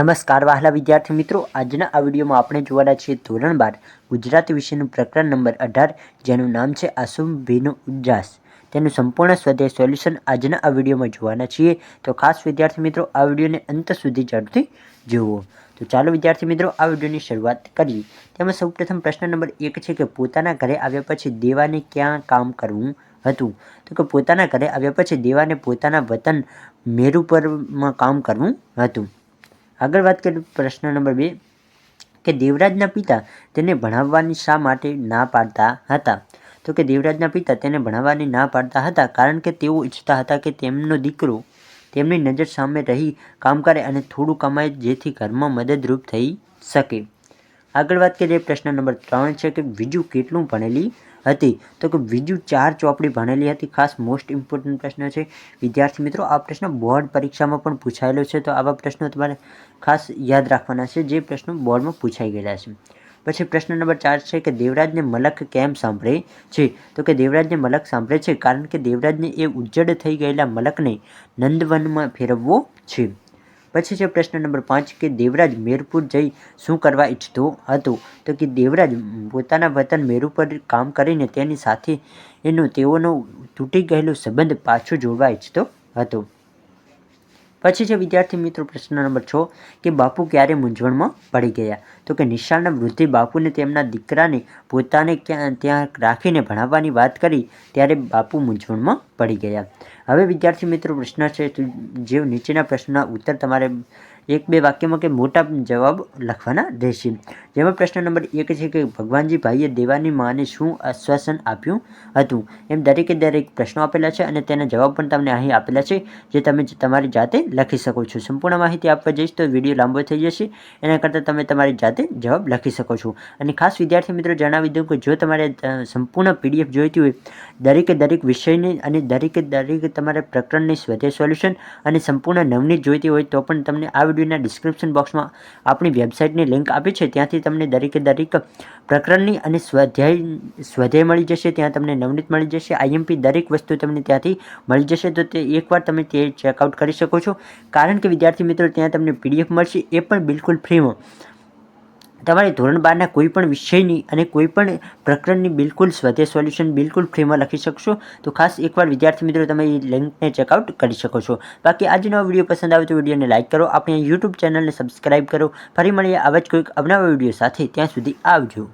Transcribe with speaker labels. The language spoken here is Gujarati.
Speaker 1: નમસ્કાર વહાલા વિદ્યાર્થી મિત્રો. આજના આ વિડીયોમાં આપણે જોવાના છીએ ધોરણ બાર, ગુજરાતી વિષયનું પ્રકરણ નંબર અઢાર, જેનું નામ છે આસુમભીનું ઉજાસ. તેનું સંપૂર્ણ સ્વાધ્યાય સોલ્યુશન આજના આ વિડીયોમાં જોવાના છીએ. તો ખાસ વિદ્યાર્થી મિત્રો, આ વિડીયોને અંત સુધી જરૂરથી જુઓ. તો ચાલો વિદ્યાર્થી મિત્રો, આ વિડીયોની શરૂઆત કરીએ. તેમાં સૌપ્રથમ પ્રશ્ન નંબર એક છે કે પોતાના ઘરે આવ્યા પછી દેવાને ક્યાં કામ કરવું હતું? તો કે પોતાના ઘરે આવ્યા પછી દેવાને પોતાના વતન મેરુ પરમાં કામ કરવું હતું. આગળ વાત કરીએ પ્રશ્ન નંબર બે, કે દેવરાજના પિતા તેને ભણાવવાની શા માટે ના પાડતા હતા? તો કે દેવરાજના પિતા તેને ભણાવવાની ના પાડતા હતા કારણ કે તેઓ ઈચ્છતા હતા કે તેમનો દીકરો તેમની નજર સામે રહી, કામ કરે અને થોડું કમાય જેથી ઘરમાં મદદરૂપ થઈ શકે. આગળ વાત કરીએ પ્રશ્ન નંબર ત્રણ છે કે બીજું કેટલું ભણેલી હતી. તો કે બીજું ચાર ચોપડી ભણેલી હતી. ખાસ મોસ્ટ ઇમ્પોર્ટન્ટ પ્રશ્ન છે. વિદ્યાર્થી મિત્રો, આ પ્રશ્ન બોર્ડ પરીક્ષામાં પણ પૂછાયેલો છે. તો આવા પ્રશ્નો તમારે ખાસ યાદ રાખવાના છે. જે પ્રશ્નો બોર્ડમાં પૂછાઈ ગયેલા છે. પછી પ્રશ્ન નંબર ચાર છે કે દેવરાજને મલક કેમ સાંભળે છે? તો કે દેવરાજને મલક સાંભળે છે કારણ કે દેવરાજને એ ઉજ્જડ થઈ ગયેલા મલકને નંદવનમાં ફેરવવો છે. પછી છે પ્રશ્ન નંબર પાંચ કે દેવરાજ મેરપુર જઈ શું કરવા ઈચ્છતો હતો? તો કે દેવરાજ પોતાના વતન મેરુ પર કામ કરીને તેની સાથે એનો, તેઓનો તૂટી ગયેલો સંબંધ પાછો જોડવા ઈચ્છતો હતો. પછી છે વિદ્યાર્થી મિત્રો પ્રશ્ન નંબર છ, કે બાપુ ક્યારે મૂંઝવણમાં પડી ગયા? તો કે નિશાળના વૃદ્ધિ બાપુને તેમના દીકરાને પોતાને ક્યાં, ત્યાં રાખીને ભણાવવાની વાત કરી, ત્યારે બાપુ મૂંઝવણમાં પડી ગયા. હવે વિદ્યાર્થી મિત્રો પ્રશ્ન છે જે નીચેના પ્રશ્નના ઉત્તર તમારે એક બે વાક્યમાં કે મોટા જવાબ લખવાના રહેશે. જેમાં પ્રશ્ન નંબર એક છે કે ભગવાનજી ભાઈએ દેવાની માને શું આશ્વાસન આપ્યું હતું? એમ દરેકે દરેક પ્રશ્નો આપેલા છે અને તેના જવાબ પણ તમને અહીં આપેલા છે, જે તમે તમારી જાતે લખી શકો છો. સંપૂર્ણ માહિતી આપવા જઈશ તો વીડિયો લાંબો થઈ જશે. એના કરતાં તમે તમારી જાતે જવાબ લખી શકો છો. અને ખાસ વિદ્યાર્થી મિત્રો જણાવી દઉં કે જો તમારે સંપૂર્ણ પીડીએફ જોઈતી હોય, દરેકે દરેક વિષયની અને દરેકે દરેક તમારે પ્રકરણની સ્વદેશ સોલ્યુશન અને સંપૂર્ણ નવનીત જોઈતી હોય તો પણ તમને આ વિડીયોના ડિસ્ક્રિપ્શન બોક્સમાં આપણી વેબસાઇટની લિંક આપી છે. ત્યાંથી તમને દરેકે દરેક પ્રકરણની અને સ્વાધ્યાય સ્વાધ્યાય મળી જશે, ત્યાં તમને નવનીત મળી જશે આઈએમપી દરેક વસ્તુ તમને ત્યાંથી મળી જશે, તો તે એકવાર તમે તે ચેકઆઉટ કરી શકો છો. કારણ કે વિદ્યાર્થી મિત્રો, ત્યાં તમને પીડીએફ મળશે, એ પણ બિલકુલ ફ્રીમાં તમારે ધોરણ બારના કોઈ પણ વિષયની અને કોઈ પણ પ્રકરણની બિલકુલ સ્વદેશ સોલ્યુશન બિલકુલ ફ્રીમાં લખી શકશો. તો ખાસ એકવાર વિદ્યાર્થી મિત્રો, તમે એ લિંકને ચેકઆઉટ કરી શકો છો. બાકી આજનો વીડિયો પસંદ આવે તો વિડીયોને લાઇક કરો, આપણી યુટ્યુબ ચેનલને સબસ્ક્રાઇબ કરો. ફરી મળીએ આવા જ કોઈક અવનવા વીડિયો સાથે. ત્યાં સુધી આવજો.